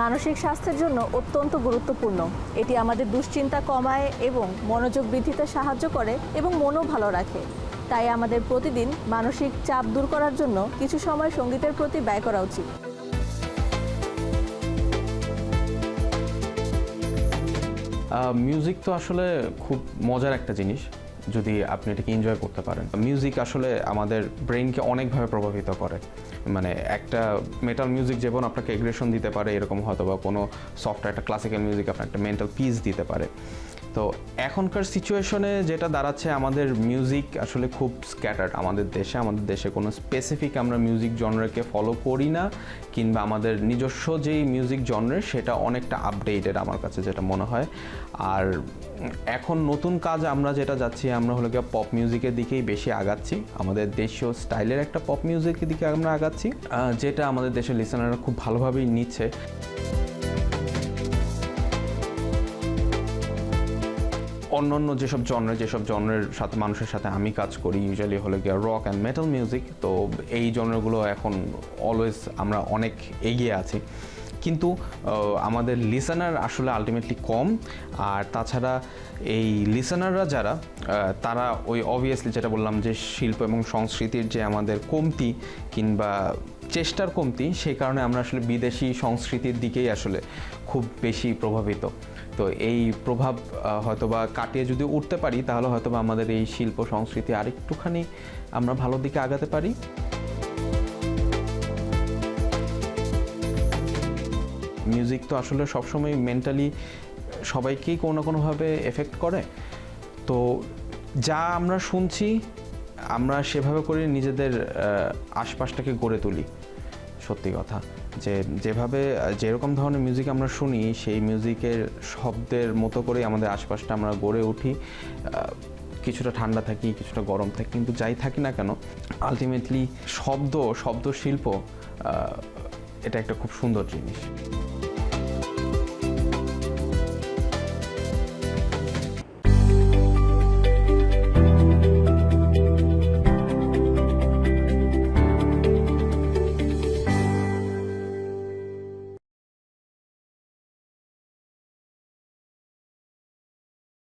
মানসিক স্বাস্থ্যের জন্য অত্যন্ত গুরুত্বপূর্ণ। এটি আমাদের দুশ্চিন্তা কমায় এবং মনোযোগ বৃদ্ধিতে সাহায্য করে এবং মনও ভালো রাখে। তাই আমাদের প্রতিদিন মানসিক চাপ দূর করার জন্য কিছু সময় সঙ্গীতের প্রতি ব্যয় করা উচিত। মিউজিক তো আসলে খুব মজার একটা জিনিস। যদি আপনি এটাকে এনজয় করতে পারেন। মিউজিক আসলে আমাদের ব্রেনকে অনেকভাবে প্রভাবিত করে। মানে একটা মেটাল মিউজিক যেমন আপনাকে এগ্রেশন দিতে পারে, এরকম হয়তো বা কোনো সফটওয়্যার একটা ক্লাসিক্যাল মিউজিক আপনার একটা মেন্টাল পিস দিতে পারে। তো এখনকার সিচুয়েশনে যেটা দাঁড়াচ্ছে, আমাদের মিউজিক আসলে খুব স্ক্যাটার্ড আমাদের দেশে আমাদের দেশে কোনো স্পেসিফিক আমরা মিউজিক জনরাকে ফলো করি না, কিংবা আমাদের নিজস্ব যেই মিউজিক জনরে সেটা অনেকটা আপডেটেড আমার কাছে যেটা মনে হয়। আর এখন নতুন কাজ আমরা যেটা যাচ্ছি, আমরা হলো গিয়ে পপ মিউজিকের দিকেই বেশি আগাচ্ছি। আমাদের দেশীয় স্টাইলের একটা পপ মিউজিকের দিকে আমরা আগাচ্ছি যেটা আমাদের দেশের লিসনাররা খুব ভালোভাবেই নিচ্ছে। অন্যান্য যেসব জনরে যেসব জনরের সাথে, মানুষের সাথে আমি কাজ করি ইউজুয়ালি হলো গিয়ে রক অ্যান্ড মেটাল মিউজিক তো এই জনরগুলো এখন অলওয়েজ আমরা অনেক এগিয়ে আছি। কিন্তু আমাদের লিসনার আসলে আলটিমেটলি কম। আর তাছাড়া এই লিসনাররা যারা তারা ওই অবভিয়াসলি যেটা বললাম যে শিল্প এবং সংস্কৃতির যে আমাদের কমতি কিংবা চেষ্টার কমতি সেই কারণে আমরা আসলে বিদেশি সংস্কৃতির দিকেই আসলে খুব বেশি প্রভাবিত। তো এই প্রভাব হয়তোবা কাটিয়ে যদি উঠতে পারি, তাহলে হয়তোবা আমাদের এই শিল্প সংস্কৃতি আরেকটুখানি আমরা ভালো দিকে আগাতে পারি। মিউজিক তো আসলে সবসময় মেন্টালি সবাইকেই কোনো না কোনোভাবে এফেক্ট করে। তো যা আমরা শুনছি, আমরা সেভাবে করে নিজেদের আশপাশটাকে গড়ে তুলি। সত্যি কথা। যে যেভাবে, যেরকম ধরনের মিউজিক আমরা শুনি, সেই মিউজিকের শব্দের মতো করে আমাদের আশপাশটা আমরা গড়ে উঠি। কিছুটা ঠান্ডা থাকি, কিছুটা গরম থাকি, কিন্তু যাই থাকি না কেন আলটিমেটলি শব্দ শব্দ শিল্প এটা একটা খুব সুন্দর জিনিস।